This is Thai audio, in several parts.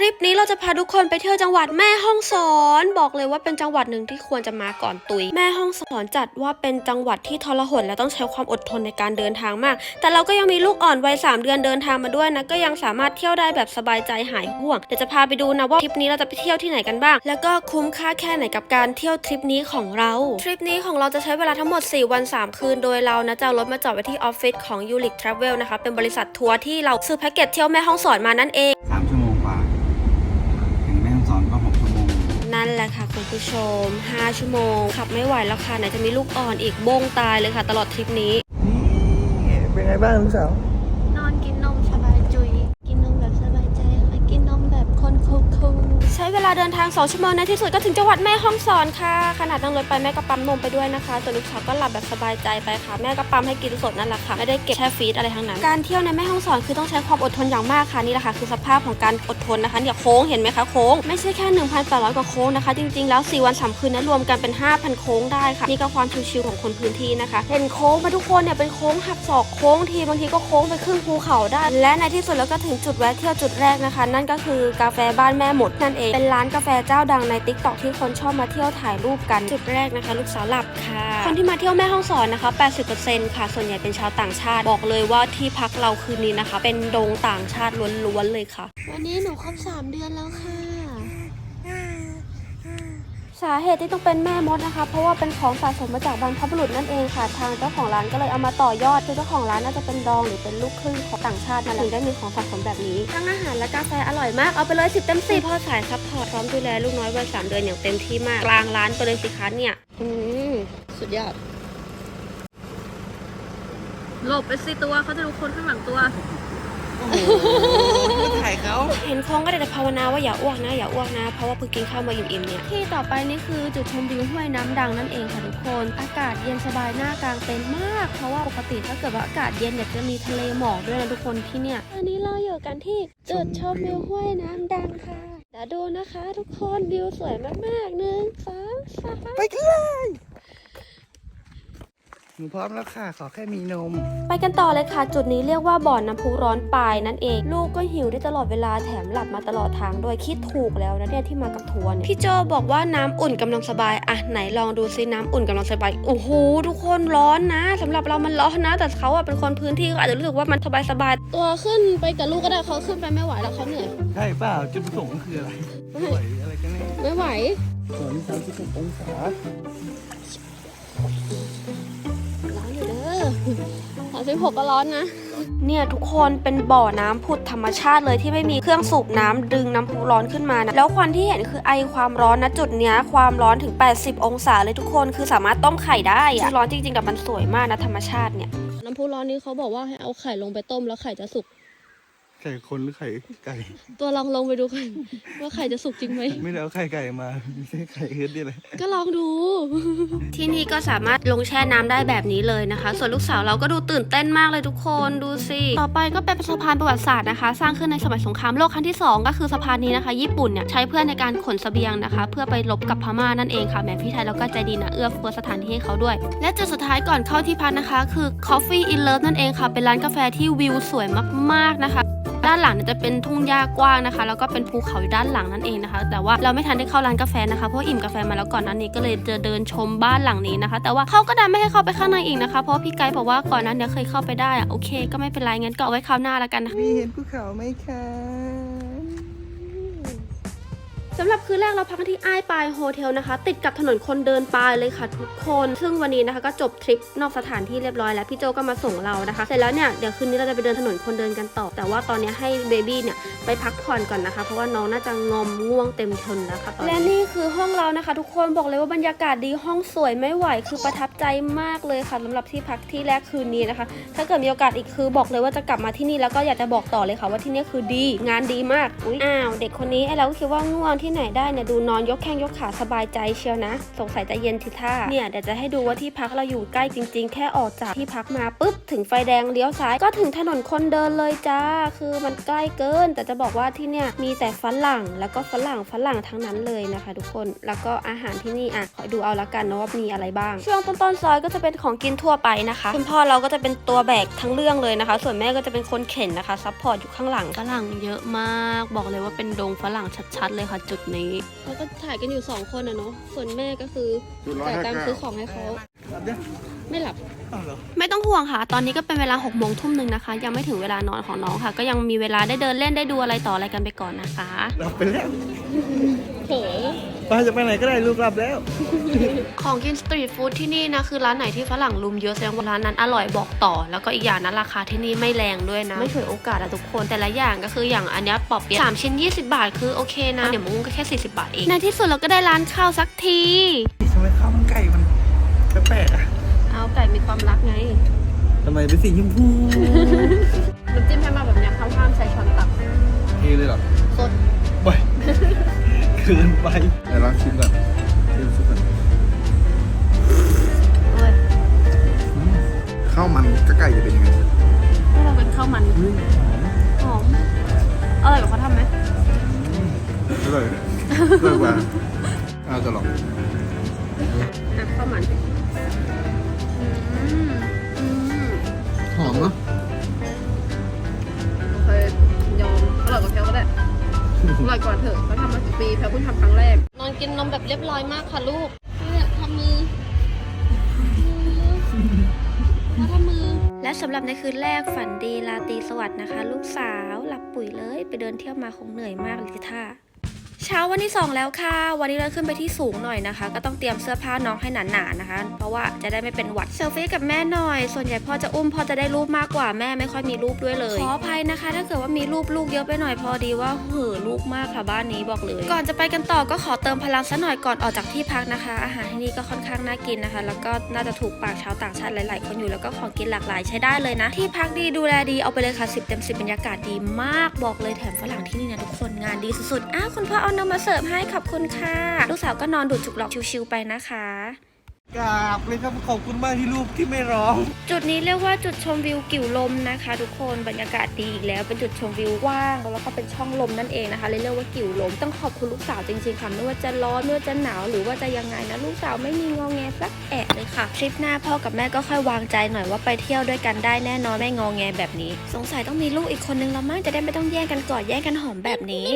คลิปนี้เราจะพาทุกคนไปเที่ยวจังหวัดแม่ฮ่องสอน บอกเลยว่าเป็นจังหวัดหนึ่งที่ควรจะมาก่อนตุย แม่ฮ่องสอนจัดว่าเป็นจังหวัดที่ทรหดและต้องใช้ความอดทนในการเดินทางมาก แต่เราก็ยังมีลูกอ่อนวัย3เดือนเดินทางมาด้วยนะก็ยังสามารถเที่ยวได้แบบสบายใจหายห่วงเดี๋ยวจะพาไปดูนะว่าทริปนี้เราจะไปเที่ยวที่ไหนกันบ้าง แล้วก็คุ้มค่าแค่ไหนกับการเที่ยวทริปนี้ของเราทริปนี้ของเราจะใช้เวลาทั้งหมด 4 วัน 3 คืน โดยเรานะจะรถมาจอดไว้ที่ออฟฟิศของ u l i c Travel นะคะเป็นบริษัททัวร์ที่เราซื้อแพ็กเกจเที่ยวแม่ฮ่องสอนมานั่นเองสามชั่ว ค่ะคุณผู้ชม 5 ชั่วโมง ขับไม่ไหวแล้วค่ะไหนจะมีลูกอ่อนอีกบ้งตายเลยค่ะ ตลอดทริปนี้ นี่ เป็นไงบ้างลูกสาว นอนกินนมสบายจุย กินนมแบบสบายใจค่ะกินนมแบบคนคูลๆใช้เว ลาเดินทาง 2 ชั่วโมงในที่สุดก็ถึงจังหวัดแม่ฮ่องสอนค่ะ ขนาดนั่งรถไปแม่ก็ปั๊มนมไปด้วยนะคะส่วนลูกสาวก็หลับแบบสบายใจไปค่ะ แม่ก็ปั๊มให้กินสดนั่นแหละค่ะ ไม่ได้เก็บแช่ฟรีซอะไรทั้งนั้น การเที่ยวในแม่ฮ่องสอนคือต้องใช้ความอดทนอย่างมากค่ะนี่แหละค่ะคือสภาพของการอดทนนะคะเนี่ยโค้งเห็นไหมคะโค้งไม่ใช่แค่ 1,800 กว่าโค้งนะคะ จริงๆ แล้ว 4 วัน3คืนนั้นรวมกันเป็น 5,000 โค้งได้ค่ะนี่ก็ความชิวๆของคนพื้นที่นะคะ เห็นโค้งมาทุกคนเนี่ยเป็นโค้งหักศอกโค้งทีบางทีก็โค้งไปครึ่งภูเขาได้ และในที่สุดแล้วก็ถึงจุดแวะเที่ยวจุดแรกนะคะ นั่นก็คือกาแฟบ้านแม่หมดนั่นเองเป็นร้านกาแฟเจ้าดังในติ๊กต็อกที่คนชอบมาเที่ยวถ่ายรูปกันจุดแรกนะคะ ลูกสาวหลับค่ะ คนที่มาเที่ยวแม่ห้องสอนนะคะ 80%ค่ะ ส่วนใหญ่เป็นชาวต่างชาติ บอกเลยว่าที่พักเราคืนนี้นะคะ เป็นดงต่างชาติล้วนๆเลยค่ะ วันนี้หนูครบ3เดือนแล้วค่ะ สาเหตุที่ต้องเป็นแม่มดนะคะ เพราะว่าเป็นของสะสมมาจากบรรพบุรุษนั่นเองค่ะ ทางเจ้าของร้านก็เลยเอามาต่อยอดคือเจ้าของร้านน่าจะเป็นดองหรือเป็นลูกครึ่งของต่างชาติมาถึงได้มีของสะสมแบบนี้ทั้งอาหารและกาแฟอร่อยมากเอาไปเลยสิบเต็มสิบพ่อสายซัพพอร์ตพร้อมดูแลลูกน้อยวัยสามเดือนอย่างเต็มที่มากกลางร้านไปเลยสิคะเนี่ย อืมสุดยอดหลบไปสิตัวเขาจะดูคนข้างหลังตัว ถ่ายเขาเห็นโค้งก็ได้แต่ภาวนาว่าอย่าอ้วกนะอย่าอ้วกนะ เพราะว่าเพิ่งกินข้าวมาอิ่มๆเนี่ย ที่ต่อไปนี่คือจุดชมวิวห้วยน้ำดังนั่นเองค่ะทุกคน อากาศเย็นสบายหน้ากลางเต็นท์มาก เพราะว่าปกติถ้าเกิดว่าอากาศเย็นเนี่ยจะมีทะเลหมอกด้วยนะทุกคนที่เนี่ยอันนี้เราอยู่กันที่จุดชมวิวห้วยน้ำดังค่ะเดี๋ยวดูนะคะ ทุกคนวิวสวยมากๆหนึ่งสองสามไปกันเลย หนูพร้อมแล้วค่ะ ขอแค่มีนม ไปกันต่อเลยค่ะ จุดนี้เรียกว่าบ่อนน้ำพุร้อนปลายนั่นเอง ลูกก็หิวได้ตลอดเวลาแถมหลับมาตลอดทางด้วยคิดถูกแล้วนะเนี่ยที่มากับทัวร์เนี่ยพี่โจบอกว่าน้ำอุ่นกำลังสบายอะไหนลองดูซิน้ำอุ่นกำลังสบายโอ้โหทุกคนร้อนนะสำหรับเรามันร้อนนะ แต่เขาอะเป็นคนพื้นที่เขาอาจจะรู้สึกว่ามันสบายสบายๆตัวขึ้นไปกับลูกก็ได้เขาขึ้นไปไม่ไหวแล้วเขาเหนื่อยใช่เปล่าจุดประสงค์คืออะไรสวยอะไรกันแน่ไม่ไหว สวนสามสิบหกองศาร้อนอยู่เด้อ สามสิบหกก็ร้อนนะ เนี่ยทุกคนเป็นบ่อน้ำผุดธรรมชาติเลยที่ไม่มีเครื่องสูบน้ำดึงน้ำพุร้อนขึ้นมานะแล้วควันที่เห็นคือไอความร้อนนะจุดเนี้ยความร้อนถึง 80 องศาเลยทุกคนคือสามารถต้มไข่ได้อะร้อนจริงๆแต่มันสวยมากนะธรรมชาติเนี่ย น้ำพุร้อนนี้เขาบอกว่าให้เอาไข่ลงไปต้มแล้วไข่จะสุก ไข่คนหรือไข่ไก่ ตัวลองลงไปดูกันว่าไข่จะสุกจริงไหม ไม่ได้เอาไข่ไก่มาไม่ใช่ไข่เฮ็ดดิเลยก็ลองดู ที่นี่ก็สามารถลงแช่น้ำได้แบบนี้เลยนะคะ ส่วนลูกสาวเราก็ดูตื่นเต้นมากเลยทุกคนดูสิ ต่อไปก็เป็นสะพานประวัติศาสตร์นะคะ สร้างขึ้นในสมัยสงครามโลกครั้งที่ 2 ก็คือสะพานนี้นะคะ ญี่ปุ่นเนี่ยใช้เพื่อในการขนเสบียงนะคะ เพื่อไปรบกับพม่านั่นเองค่ะแหมพี่ไทยเราก็ใจดีนะเอื้อเฟื้อสถานที่ให้เขาด้วย และจุดสุดท้ายก่อนเข้าที่พักนะคะ คือ Coffee in Love นั่นเองค่ะเป็นร้านกาแฟที่วิวสวยมากๆนะคะ ด้านหลังจะเป็นทุ่งหญ้ากว้างนะคะ แล้วก็เป็นภูเขาอยู่ด้านหลังนั่นเองนะคะ แต่ว่าเราไม่ทันได้เข้าร้านกาแฟนะคะเพราะอิ่มกาแฟมาแล้วก่อนนั้นนี้ก็เลยจะเดินชมบ้านหลังนี้นะคะ แต่ว่าเขาก็ดันไม่ให้เข้าไปข้างในอีกนะคะ เพราะพี่ไกด์บอกว่าก่อนนั้นเนี่ยเคยเข้าไปได้อะโอเค ก็ไม่เป็นไรงั้นก็เอาไว้คราวหน้าแล้วกันนะคะมีเห็นภูเขาไหมคะ สำหรับคืนแรกเราพักที่อ้ายปายโฮเทลนะคะ ติดกับถนนคนเดินปายเลยค่ะทุกคน ซึ่งวันนี้นะคะก็จบทริปนอกสถานที่เรียบร้อยแล้วพี่โจก็มาส่งเรานะคะ เสร็จแล้วเนี่ยเดี๋ยวคืนนี้เราจะไปเดินถนนคนเดินกันต่อ แต่ว่าตอนนี้ให้เบบี้เนี่ยไปพักผ่อนก่อนนะคะ เพราะว่าน้องน่าจะงอมง่วงเต็มทนแล้วค่ะตอนนี้และนี่คือห้องเรานะคะ ทุกคนบอกเลยว่าบรรยากาศดีห้องสวยไม่ไหวคือประทับใจมากเลยค่ะสำหรับที่พักที่แรกคืนนี้นะคะ ถ้าเกิดมีโอกาสอีกคือบอกเลยว่าจะกลับมาที่นี่แล้วก็อยากจะบอกต่อเลยค่ะว่าที่นี่คือดี งานดีมากอุ๊ยอ้าวเด็กคนนี้ไอเราก็คิดว่าง่วงที่ที่ไหนได้เนี่ยดูนอนยกแข้งยกขาสบายใจเชียวนะ สงสัยจะเย็นทิท่าเนี่ยเดี๋ยวจะให้ดูว่าที่พักเราอยู่ใกล้จริง ๆ แค่ออกจากที่พักมาปุ๊บถึงไฟแดงเลี้ยวซ้ายก็ถึงถนนคนเดินเลยจ้า คือมันใกล้เกิน แต่จะบอกว่าที่เนี่ยมีแต่ฝรั่งแล้วก็ฝรั่งฝรั่งทั้งนั้นเลยนะคะ ทุกคนแล้วก็อาหารที่นี่อะขอดูเอาละกันนะว่ามีอะไรบ้าง ช่วงต้นๆซอยก็จะเป็นของกินทั่วไปนะคะคุณพ่อเราก็จะเป็นตัวแบกทั้งเรื่องเลยนะคะ ส่วนแม่ก็จะเป็นคนเข็นนะคะซัพพอร์ตอยู่ข้างหลังฝรั่งเยอะมาก บอกเลยว่าเป็นดงฝรั่งชัดๆเลยค่ะจุดนี้เขาก็ถ่ายกันอยู่2คนอะเนาะส่วนแม่ก็คือจ่ายตังค์ซื้อของให้เขาไม่หลับไม่ต้องห่วงค่ะ ตอนนี้ก็เป็นเวลา6กโมงทุ่มหนึ่งนะคะ ยังไม่ถึงเวลานอนของน้องค่ะ ก็ยังมีเวลาได้เดินเล่นได้ดูอะไรต่ออะไรกันไปก่อนนะคะเราไปแล้ว เผลอป้าจะไปไหนก็ได้ลูกกลับแล้ว ของกินสตรีทฟู้ดที่นี่นะคือร้านไหนที่ฝรั่งลุมเยอะแสดงว่าร้านนั้นอร่อยบอกต่อ แล้วก็อีกอย่างนะราคาที่นี่ไม่แรงด้วยนะ ไม่ถือโอกาสอะทุกคนแต่ละอย่างก็คืออย่างอันเนี้ยปอบเปี๊ยะสามชิ้น 20 บาทคือโอเคนะ เดี๋ยวมุ้งก็แค่ 40 บาทเอง ในที่สุดเราก็ได้ร้านข้าวสักทีทำไมข้าวมันไก่มันแปลกๆอะเอาไก่มีความรักไงทำไมเป็นสีชมพูน้ำจิ้มให้มาแบบเนี้ เกินไปเดี๋ยวลองชิมก่อนชิมซุปก่อนเอ้ยข้าวมันกับไก่จะเป็นยังไงถ้าเราเป็นข้าวมันหอมอร่อยกว่าเขาทำไหมอร่อยอร่อยกว่าเอาจะลองอะข้าวมันอืมอืมหอมเนาะโอเคยอมอร่อยกว่าแพลวก็ได้อร่อยกว่าเถอะเขาทำมาสิบ ปีแพลวเพิ่งทำครั้งแรก นอนกินนมแบบเรียบร้อยมากค่ะลูกเนี่ยทำมือมาทำมือ และสำหรับในคืนแรกฝันดีราตรีสวัสดิ์นะคะ ลูกสาว หลับปุ๋ยเลย ไปเดินเที่ยวมาคงเหนื่อยมากเลยทีท่า เช้าวันที่ 2 แล้วค่ะ วันนี้เราขึ้นไปที่สูงหน่อยนะคะ ก็ต้องเตรียมเสื้อผ้าน้องให้หนาๆนะคะ เพราะว่าจะได้ไม่เป็นหวัดเซลฟี่กับแม่หน่อย ส่วนใหญ่พ่อจะอุ้มพ่อจะได้รูปมากกว่าแม่ไม่ค่อยมีรูปด้วยเลยขออภัยนะคะ ถ้าเกิดว่ามีรูปลูกเยอะไปหน่อยพอดีว่าเห่อะลูกมากค่ะบ้านนี้บอกเลย ก่อนจะไปกันต่อก็ขอเติมพลังซะหน่อยก่อนออกจากที่พักนะคะ อาหารที่นี่ก็ค่อนข้างน่ากินนะคะ แล้วก็น่าจะถูกปากชาวต่างชาติหลาย ๆ คนอยู่แล้วก็ของกินหลากหลายใช้ได้เลยนะ ที่พักดีดูแลดีเอาไปเลยค่ะ10เต็ม10บรรยากาศดีมากบอกเลยแถมฝรั่งที่นี่นะทุกคนงานดีสุดๆอ้าวคุณพ่อเอานมมาเสิร์ฟให้ขอบคุณค่ะ ลูกสาวก็นอนดูดจุกหลอกชิวๆไปนะคะ กราบเลยครับขอบคุณมากที่ลูกที่ไม่ร้อง จุดนี้เรียกว่าจุดชมวิวกิ่วลมนะคะ ทุกคนบรรยากาศดีอีกแล้วเป็นจุดชมวิวว่างแล้วก็เป็นช่องลมนั่นเองนะคะเลยเรียกว่ากิ่วลม ต้องขอบคุณลูกสาวจริงๆค่ะไม่ว่าจะร้อนไม่ว่าจะหนาวหรือว่าจะยังไงนะลูกสาวไม่มีงอแงสักแอะเลยค่ะทริปหน้าพ่อกับแม่ก็ค่อยวางใจหน่อยว่าไปเที่ยวด้วยกันได้แน่นอนไม่งอแงแบบนี้ สงสัยต้องมีลูกอีกคนนึงแล้วมั้งจะได้ไม่ต้องแย่งกันกอดแย่งกันหอมแบบนี้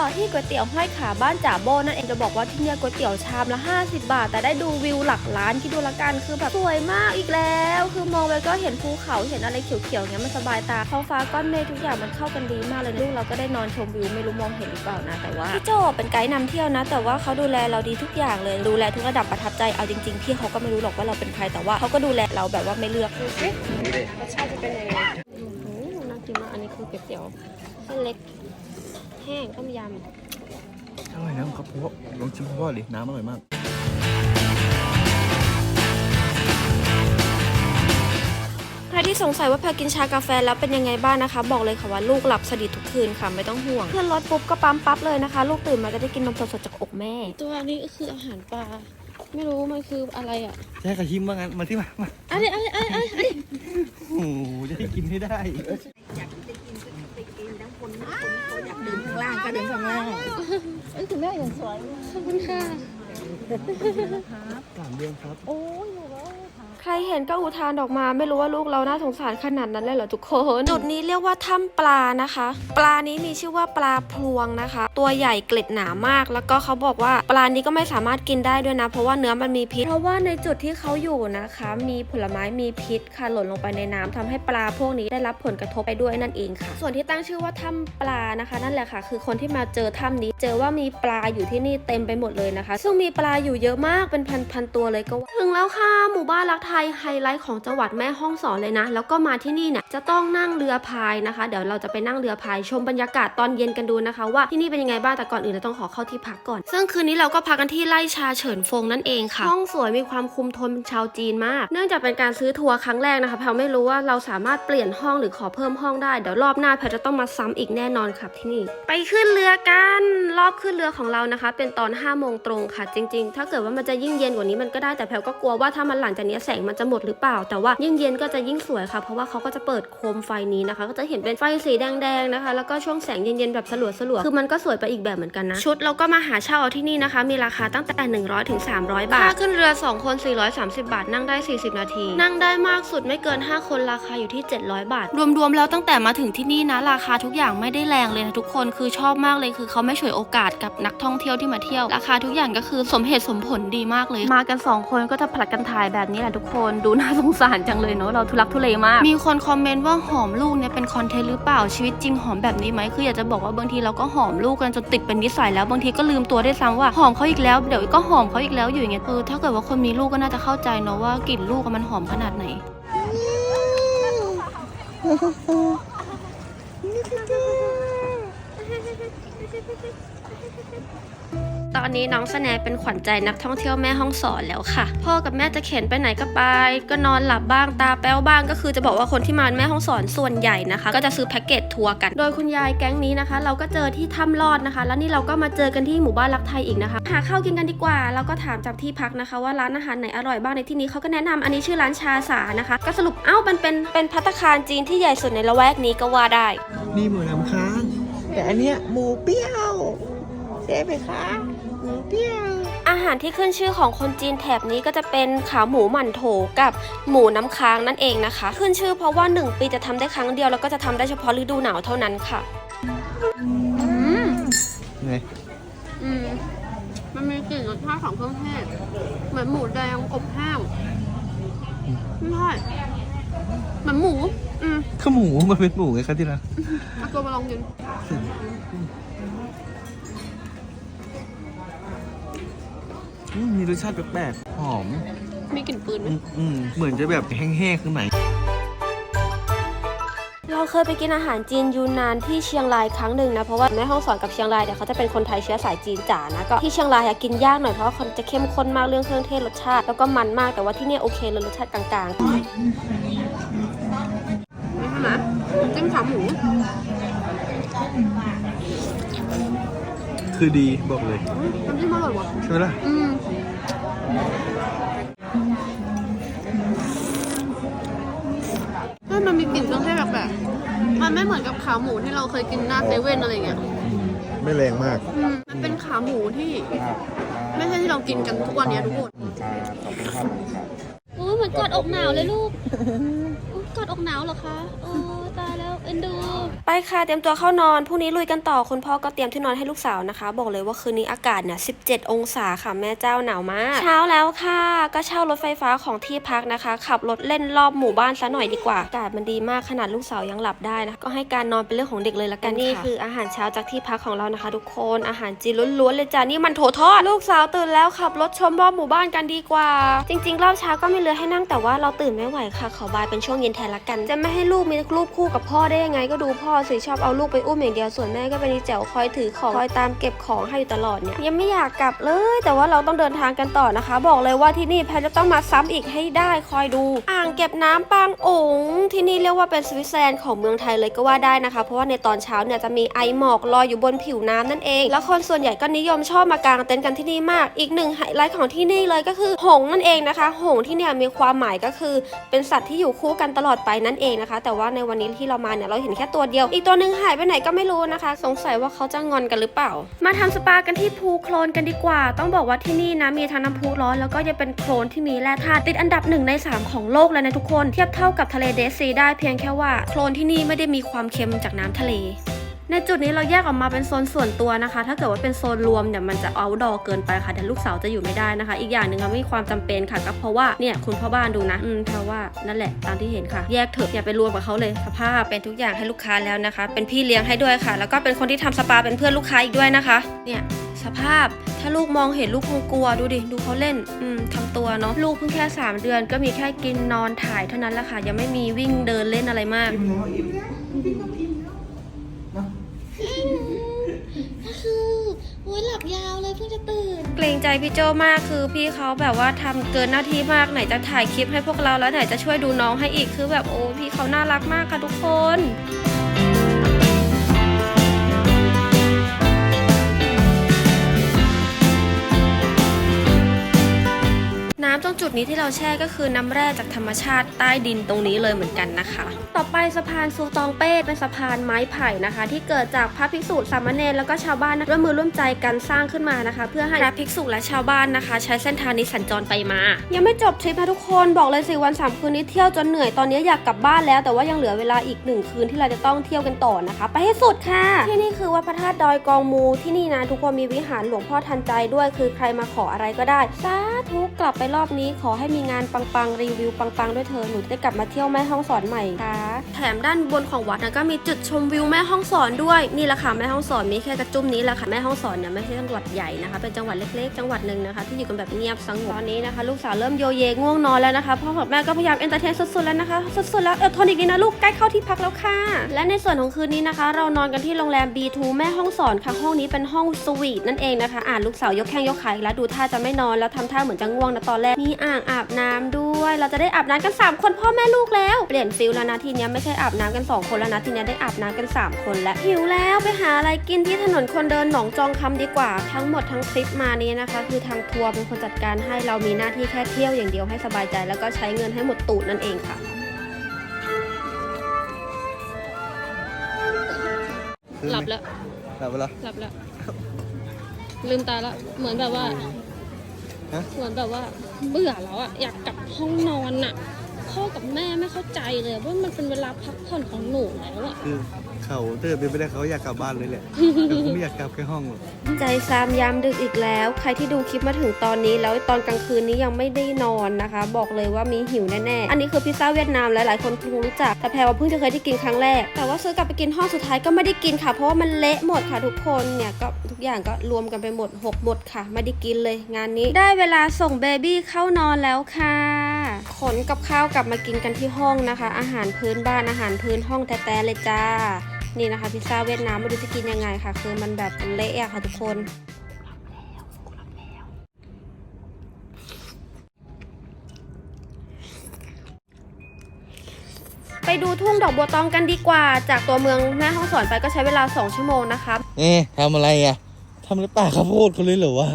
ต่อที่ก๋วยเตี๋ยวห้อยขาบ้านจ่าโบนั่นเองจะบอกว่าที่เนี่ยก๋วยเตี๋ยวชามละ 50 บาท แต่ได้ดูวิวหลักล้านคิดดูละกันคือแบบสวยมากอีกแล้ว คือมองไปก็เห็นภูเขาเห็นอะไรเขียวๆเงี้ยมันสบายตาท้องฟ้าก้อนเมฆทุกอย่างมันเข้ากันดีมากเลยนะลูกเราก็ได้นอนชมวิวไม่รู้มองเห็นหรือเปล่านะแต่ว่าพี่โจเป็นไกด์นำเที่ยวนะ แต่ว่าเขาดูแลเราดีทุกอย่างเลยดูแลทุกระดับประทับใจเอาจริงๆพี่เขาก็ไม่รู้หรอกว่าเราเป็นใครแต่ว่าเขาก็ดูแลเราแบบว่าไม่เลือกดูสิรสชาติจะเป็นยังไงโอ้โหน่ากินมากอันนี้คือก๋วยเตี๋ยวเส้นเล็ก แห้งต้มยำอร่อยนะครับพ่อลองชิมพ่อดิน้ำอร่อยมากใครที่สงสัยว่าแพรกินชากาแฟแล้วเป็นยังไงบ้างนะคะ บอกเลยค่ะว่าลูกหลับสนิททุกคืนค่ะไม่ต้องห่วงเพื่อนรถปุ๊บก็ปั๊มปั๊บเลยนะคะ ลูกตื่นมาจะได้กินนมสดๆจากอกแม่ ตัวนี้ก็คืออาหารปลาไม่รู้มันคืออะไรอะแค่กระชิมบ้างงั้นมาที่มามาอะไรอะไรอะไรอะไรโอ้โหจะได้กินให้ได้ ดื่มข้างล่างก็ดื่มข้างล่างขอบคุณค่ะ สามเดือนครับ ใครเห็นก็อุทานออกมา ไม่รู้ว่าลูกเราน่าสงสารขนาดนั้นเลยเหรอทุกคน จุดนี้เรียกว่าถ้ำปลานะคะ ปลานี้มีชื่อว่าปลาพลวงนะคะ ตัวใหญ่เกล็ดหนามาก แล้วก็เขาบอกว่าปลานี้ก็ไม่สามารถกินได้ด้วยนะ เพราะว่าเนื้อมันมีพิษ เพราะว่าในจุดที่เขาอยู่นะคะ มีผลไม้มีพิษค่ะหล่นลงไปในน้ำทำให้ปลาพวกนี้ได้รับผลกระทบไปด้วยนั่นเองค่ะ ส่วนที่ตั้งชื่อว่าถ้ำปลานะคะ นั่นแหละค่ะ คือคนที่มาเจอถ้ำนี้ เจอว่ามีปลาอยู่ที่นี่เต็มไปหมดเลยนะคะ ซึ่งมีปลาอยู่เยอะมากเป็นพันๆตัวเลยก็ว่าถึงแล้วค่ะหมู่บ้านรักธพายไฮไลท์ของจังหวัดแม่ฮ่องสอนเลยนะ แล้วก็มาที่นี่เนี่ยจะต้องนั่งเรือพายนะคะ เดี๋ยวเราจะไปนั่งเรือพายชมบรรยากาศตอนเย็นกันดูนะคะว่าที่นี่เป็นยังไงบ้างแต่ก่อนอื่นเราต้องขอเข้าที่พักก่อน ซึ่งคืนนี้เราก็พักกันที่ไร่ชาเฉินฟงนั่นเองค่ะห้องสวยมีความคุมโทนชาวจีนมาก เนื่องจากเป็นการซื้อทัวร์ครั้งแรกนะคะแพลไม่รู้ว่าเราสามารถเปลี่ยนห้องหรือขอเพิ่มห้องได้เดี๋ยวรอบหน้าแพลจะต้องมาซ้ำอีกแน่นอนครับที่นี่ ไปขึ้นเรือกันรอบขึ้นเรือของเรานะคะ เป็นตอน5้าโมงตรงค่ะจริง ๆ ถ้าเกิดว่ามันจะยิ่งเย็นกว่านี้มันก็ได้แต่แพลก็กลัวว่าถ้ามันหลังจากนี้แสงมันจะหมดหรือเปล่า แต่ว่ายิ่งเย็นก็จะยิ่งสวยค่ะ เพราะว่าเขาก็จะเปิดโคมไฟนี้นะคะ ก็จะเห็นเป็นไฟสีแดงๆนะคะ แล้วก็ช่วงแสงเย็นๆแบบสลัวๆคือมันก็สวยไปอีกแบบเหมือนกันนะ ชุดเราก็มาหาเช่าเอาที่นี่นะคะ มีราคาตั้งแต่ 100ถึง300 บาทค่าขึ้นเรือ 2 คน 430 บาท นั่งได้ 40 นาที นั่งได้มากสุดไม่เกิน 5 คนราคาอยู่ที่ 700 บาท รวมๆแล้วตั้งแต่มาถึงที่นี่นะ ราคาทุกอย่างไม่ได้แรงเลยนะทุกคนคือชอบมากเลยคือเขาไม่ฉวยโอกาสกับนักท่องเที่ยวที่มาเที่ยว ราคาทุกอย่างก็คือสมเหตุสมผลดีมากเลย มากัน 2 คนก็จะผลัดกันถ่ายแบบนี้แหละทุกคนดูน่าสงสารจังเลยเนาะเราทุลักทุเลมาก มีคนคอมเมนต์ว่าหอมลูกเนี่ยเป็นคอนเทนต์หรือเปล่าชีวิตจริงหอมแบบนี้ไหมคืออยากจะบอกว่าบางทีเราก็หอมลูกกันจนติดเป็นนิสัยแล้วบางทีก็ลืมตัวได้วยซ้ำว่าหอมเขาอีกแล้วเดี๋ยวก็หอมเขาอีกแล้วอยู่อย่างเงี้ยเออถ้าเกิดว่าคนมีลูกก็น่าจะเข้าใจเนาะว่ากลิ่นลูกอะมันหอมขนาดไหน ตอนนี้น้องสแนเป็นขวัญใจนักท่องเที่ยวแม่ห้องสอนแล้วค่ะ พ่อกับแม่จะเข็นไปไหนก็ไป ก็นอนหลับบ้างตาแป้วบ้างก็คือจะบอกว่าคนที่มาแม่ห้องสอนส่วนใหญ่นะคะ ก็จะซื้อแพ็กเกจทัวร์กัน โดยคุณยายแก๊งนี้นะคะ เราก็เจอที่ถ้ำลอดนะคะ แล้วนี่เราก็มาเจอกันที่หมู่บ้านรักไทยอีกนะคะ หาข้าวกินกันดีกว่าเราก็ถามจากที่พักนะคะ ว่าร้านอาหารไหนอร่อยบ้างในที่นี้เขาก็แนะนำอันนี้ชื่อร้านชาสานะคะ ก็สรุปเอ้ามันเป็นเป็นพัตคารจีนที่ใหญ่สุดในละแวกนี้ก็ว่าได้ นี่หมูน้ำค้างแต่อันเนี้ยหมูเปรี้ยวใช่ไหมคะ อาหารที่ขึ้นชื่อของคนจีนแถบนี้ก็จะเป็นขาหมูหมั่นโถกับหมูน้ำค้างนั่นเองนะคะ ขึ้นชื่อเพราะว่า 1 ปีจะทำได้ครั้งเดียวแล้วก็จะทำได้เฉพาะฤดูหนาวเท่านั้นค่ะอืมไงอืมมันมีกลิ่นรสชาติของเครื่องเทศเหมือนหมูแดงอบแห้งไม่ใช่เหมือนหมู อืมข้าวหมูมันเป็นหมูไงครับที่รักเอาตัวมาลองกิน อืมมีรสชาติแปลกๆหอม มีกลิ่นปืนไหมอืมอืมเหมือนจะแบบแห้งๆข้างในเราเคยไปกินอาหารจีนยูนนานที่เชียงรายครั้งหนึ่งนะ เพราะว่าแม่ห้องสอนกับเชียงรายเนี่ยเขาจะเป็นคนไทยเชื้อสายจีนจ๋านะก็ที่เชียงรายอะกินยากหน่อยเพราะว่าคนจะเข้มข้นมากเรื่องเครื่องเทศรสชาติ แล้วก็มันมากแต่ว่าที่เนี่ยโอเคเลยรสชาติกลางๆนี่ใช่ไหมจิ้มขาหมู คือดีบอกเลยน้ำจิ้มอร่อยว่ะใช่ไหมล่ะอืมมันมีกลิ่นเครื่องเทศแปลกๆมันไม่เหมือนกับขาหมูที่เราเคยกินหน้าเซเว่นอะไรเงี้ยไม่แรงมาก อืมมันเป็นขาหมูที่ ไม่ใช่ที่เรากินกันทุกวันเนี้ยทุกคนโอ้ยเหมือนกอดอกหนาวเลยลูกอุ๊ยกอดอก หนาวเหรอคะโอ้ตายแล้วเอ็นดู ไปค่ะเตรียมตัวเข้านอนพรุ่งนี้ลุยกันต่อคุณพ่อก็เตรียมที่นอนให้ลูกสาวนะคะ บอกเลยว่าคืนนี้อากาศเนี่ย 17 องศาค่ะแม่เจ้าหนาวมาก เช้าแล้วค่ะ ก็เช่ารถไฟฟ้าของที่พักนะคะ ขับรถเล่นรอบหมู่บ้านซะหน่อยดีกว่า อากาศมันดีมากขนาดลูกสาวยังหลับได้นะก็ให้การนอนเป็นเรื่องของเด็กเลยละกันนี่คืออาหารเช้าจากที่พักของเรานะคะ ทุกคนอาหารจีนล้วนๆเลยจ้านี่มันโถทอดลูกสาวตื่นแล้วขับรถชมรอบหมู่บ้านกันดีกว่า จริง ๆ รอบเช้าก็มีเรือให้นั่งแต่ว่าเราตื่นไม่ไหวค่ะขอบายเป็นช่วงเย็นแทนละกันจะไม่ให้ลูกมีรูปคู่กับพ่อได้ยังไง ก็ดูพ่อสิชอบเอาลูกไปอุ้มอย่างเดียวส่วนแม่ก็เป็นอีแจ๋วคอยถือของคอยตามเก็บของให้อยู่ตลอดเนี่ยยังไม่อยากกลับเลย แต่ว่าเราต้องเดินทางกันต่อนะคะ บอกเลยว่าที่นี่แพทจะต้องมาซ้ำอีกให้ได้คอยดู อ่างเก็บน้ำปางโองที่นี่เรียกว่าเป็นสวิตเซอร์แลนด์ของเมืองไทยเลยก็ว่าได้นะคะ เพราะว่าในตอนเช้าเนี่ยจะมีไอหมอกลอยอยู่บนผิวน้ำนั่นเอง แล้วคนส่วนใหญ่ก็นิยมชอบมากางเต็นท์กันที่นี่มาก อีกหนึ่งไฮไลท์ของที่นี่เลยก็คือหงนั่นเองนะคะ หงที่เนี่ยมีความหมายก็คือ เป็นสัตว์ที่อยู่คู่กันตลอดไปนั่นเองนะคะ แต่ว่าในวันนี้ที่เรามาเนี่ยเราเห็นแค่ตัวเดียว อีกตัวหนึ่งหายไปไหนก็ไม่รู้นะคะ สงสัยว่าเขาจะงอนกันหรือเปล่า มาทำสปากันที่พูโคลนกันดีกว่า ต้องบอกว่าที่นี่นะมีทั้งน้ำพุร้อนแล้วก็ยังเป็นโคลนที่มีแร่ธาตุติดอันดับหนึ่งในสามของโลกเลยนะทุกคน เทียบเท่ากับทะเลเดดซีได้เพียงแค่ว่าโคลนที่นี่ไม่ได้มีความเค็มจากน้ำทะเล ในจุดนี้เราแยกออกมาเป็นโซนส่วนตัวนะคะ ถ้าเกิดว่าเป็นโซนรวมเนี่ยมันจะเอาดอเกินไปค่ะเดี๋ยวลูกสาวจะอยู่ไม่ได้นะคะ อีกอย่างหนึ่งค่ะไม่มีความจำเป็นค่ะก็เพราะว่าเนี่ยคุณพ่อบ้านดูนะ อืมเพราะว่านั่นแหละตามที่เห็นค่ะ แยกเถอะอย่าไปรวมกับเขาเลยสภาพเป็นทุกอย่างให้ลูกค้าแล้วนะคะ เป็นพี่เลี้ยงให้ด้วยค่ะ แล้วก็เป็นคนที่ทำสปาเป็นเพื่อนลูกค้าอีกด้วยนะคะ เนี่ยสภาพถ้าลูกมองเห็นลูกคงกลัวดูดิดูเขาเล่นอืมทำตัวเนาะลูกเพิ่งแค่ 3 เดือน ก็มีแค่กินนอนถ่ายเท่านั้นแหละค่ะ ยังไม่มีวิ่งเดินเล่นอะไรมาก ก็คือโอ้ยหลับยาวเลยเพิ่งจะตื่น เกรงใจพี่โจมากคือพี่เขาแบบว่าทำเกินหน้าที่มากไหนจะถ่ายคลิปให้พวกเราแล้วไหนจะช่วยดูน้องให้อีกคือแบบโอ้พี่เขาน่ารักมากค่ะทุกคน ตรงจุดนี้ที่เราแช่ก็คือน้ำแร่จากธรรมชาติใต้ดินตรงนี้เลยเหมือนกันนะคะ ต่อไปสะพานซูตองเป้เป็นสะพานไม้ไผ่นะคะ ที่เกิดจากพระภิกษุสามเณรแล้วก็ชาวบ้านนะร่วมมือร่วมใจกันสร้างขึ้นมานะคะ เพื่อให้พระภิกษุและชาวบ้านนะคะ ใช้เส้นทางนี้สัญจรไปมา ยังไม่จบทริปนะทุกคนบอกเลยสิวันสามคืนนี้เที่ยวจนเหนื่อยตอนนี้อยากกลับบ้านแล้ว แต่ว่ายังเหลือเวลาอีกหนึ่งคืนที่เราจะต้องเที่ยวกันต่อนะคะ ไปให้สุดค่ะ ที่นี่คือวัดพระธาตุดอยกองมูที่นี่นะทุกคนมีวิหารหลวงพ่อทันใจด้วย คือใครมาขออะไรก็ได้สาธุกลับไปรอบนี้ขอให้มีงานปังๆ รีวิวปังๆ ด้วยเธอหนูจะได้กลับมาเที่ยวแม่ห้องสอนใหม่ค่ะแถมด้านบนของวัดนะก็มีจุดชมวิวแม่ห้องสอนด้วยนี่แหละค่ะแม่ห้องสอนมีแค่กระจุ่มนี้แหละค่ะแม่ห้องสอนเนี่ยไม่ใช่จังหวัดใหญ่นะคะเป็นจังหวัดเล็กๆ จังหวัดหนึ่งนะคะที่อยู่กันแบบเงียบสงบตอนนี้นะคะลูกสาวเริ่มโยเยง่วงนอนแล้วนะคะพ่อกับแม่ก็พยายามเอนเตอร์เทนสุดๆแล้วนะคะสุดๆแล้วเออทนอีกนิดนะลูกใกล้เข้าที่พักแล้วค่ะ และในส่วนของคืนนี้นะคะ เรานอนกันที่โรงแรม B2 แม่ห้องสอนค่ะห้องนี้เป็นห้องสวีทนั่นเองนะคะอ่านลูกสาวยกแข้งยกขาแล้วดูท่าจะไม่นอนแล้วทำท่าเหมือนจะง่วงนะตอนแรกมีอ่างอาบน้ำด้วย เราจะได้อาบน้ำกัน 3 คนพ่อแม่ลูกแล้ว เปลี่ยนฟิลแล้วนะทีเนี้ยไม่ใช่อาบน้ำกัน 2 คนแล้วนะทีเนี้ยได้อาบน้ำกัน 3 คนแล้วหิวแล้วไปหาอะไรกินที่ถนนคนเดินหนองจองคำดีกว่า ทั้งหมดทั้งทริปมานี้นะคะ คือทางทัวร์เป็นคนจัดการให้เรามีหน้าที่แค่เที่ยวอย่างเดียวให้สบายใจ แล้วก็ใช้เงินให้หมดตูดนั่นเองค่ะหลับแล้วหลับไปแล้วหลับแล้วลืมตาแล้วเหมือนแบบว่า ฮะ เหมือนแบบว่าเบื่อแล้วอะอยากกลับห้องนอนอะพ่อกับแม่ไม่เข้าใจเลยว่ามันเป็นเวลาพักผ่อนของหนูแล้วอะคือ เขาเดินไปไม่ได้เขาอยากกลับบ้านเลยแหละแต่เขาไม่อยากกลับแค่ห้องหรอกใจซามยามดึกอีกแล้ว ใครที่ดูคลิปมาถึงตอนนี้ แล้วตอนกลางคืนนี้ยังไม่ได้นอนนะคะ บอกเลยว่ามีหิวแน่ๆ อันนี้คือพิซซ่าเวียดนามหลายๆคนคงรู้จัก แต่แพรว่าเพิ่งจะเคยได้กินครั้งแรก แต่ว่าซื้อกลับไปกินห้องสุดท้ายก็ไม่ได้กินค่ะ เพราะว่ามันเละหมดค่ะทุกคนเนี่ยก็ทุกอย่างก็รวมกันไปหมดหกหมดค่ะ ไม่ได้กินเลยงานนี้ ได้เวลาส่งเบบี้เข้านอนแล้วค่ะ ขนกับข้าวกลับมากินกันที่ห้องนะคะ อาหารพื้นบ้านอาหารพื้นห้องแท้ๆเลยจ้า นี่นะคะพิซซ่าเวียดนามไม่รู้จะกินยังไงค่ะคือมันแบบเละอะค่ะทุกคนไปดูทุ่งดอกบัวตองกันดีกว่า จากตัวเมืองแม่ฮ่องสอนไปก็ใช้เวลา 2 ชั่วโมงนะคะ เอ๊ะทำอะไรอะทำหรือเปล่าข้าวโพดเขาเลยเหรอวะ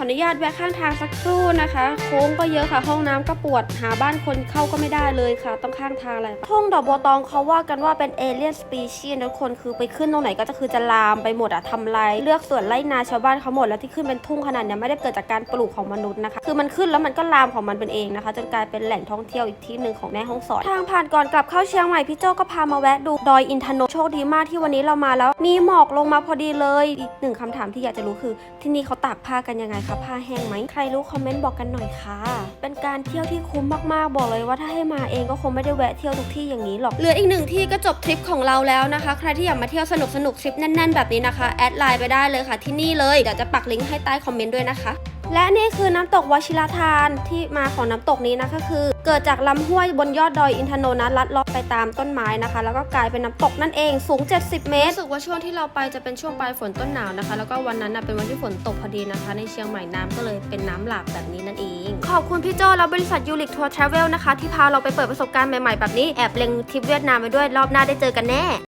ออนุญาตแวะข้างทางสักครู่นะคะ โค้งก็เยอะค่ะ ห้องน้ำก็ปวดหาบ้านคนเข้าก็ไม่ได้เลยค่ะ ต้องข้างทางอะไรทุ่งดอกบัวตองเขาว่ากันว่าเป็นเอเลี่ยนสปีชีส์ทุกคนคือไปขึ้นตรงไหนก็จะคือจะลามไปหมดอะทำลายเลือกส่วนไร่นาชาวบ้านเขาหมดแล้วที่ขึ้นเป็นทุ่งขนาดเนี้ยไม่ได้เกิดจากการปลูกของมนุษย์นะคะ คือมันขึ้นแล้วมันก็ลามของมันเป็นเองนะคะ จนกลายเป็นแหล่งท่องเที่ยวอีกที่หนึ่งของแม่ฮ่องสอนทางผ่านก่อนกลับเข้าเชียงใหม่พี่โจก็พามาแวะดูดอยอินทนนท์โชคดีมากที่วันนี้เรามาแล้ว มีหมอกลงมาพอดีเลยอีกหนึ่งคำถามที่อยากจะรู้คือที่นี่เขาตากผ้ากันยังไงคะผ้าแห้งไหมใครรู้คอมเมนต์บอกกันหน่อยค่ะ เป็นการเที่ยวที่คุ้มมากๆบอกเลยว่าถ้าให้มาเองก็คงไม่ได้แวะเที่ยวทุกที่อย่างนี้หรอกเหลืออีกหนึ่งที่ก็จบทริปของเราแล้วนะคะ ใครที่อยากมาเที่ยวสนุกสนุกทริปแน่น ๆ แบบนี้นะคะแอดไลน์ไปได้เลยค่ะที่นี่เลยเดี๋ยวจะปักลิงก์ให้ใต้คอมเมนต์ด้วยนะคะ และนี่คือน้ำตกวชิรทานที่มาของน้ำตกนี้นะคะคือ เกิดจากลำห้วยบนยอดดอยอินทนนท์นะลัดเลาะไปตามต้นไม้นะคะ แล้วก็กลายเป็นน้ำตกนั่นเองสูง 70 เมตรรู้สึกว่าช่วงที่เราไปจะเป็นช่วงปลายฝนต้นหนาวนะคะ แล้วก็วันนั้นนะเป็นวันที่ฝนตกพอดีนะคะ ในเชียงใหม่น้ำก็เลยเป็นน้ำหลากแบบนี้นั่นเอง ขอบคุณพี่โจและบริษัทยูริกทัวร์ทราเวลนะคะที่พาเราไปเปิดประสบการณ์ใหม่ๆแบบนี้แอบเล็งทริปเวียดนามไปด้วยรอบหน้าได้เจอกันแน่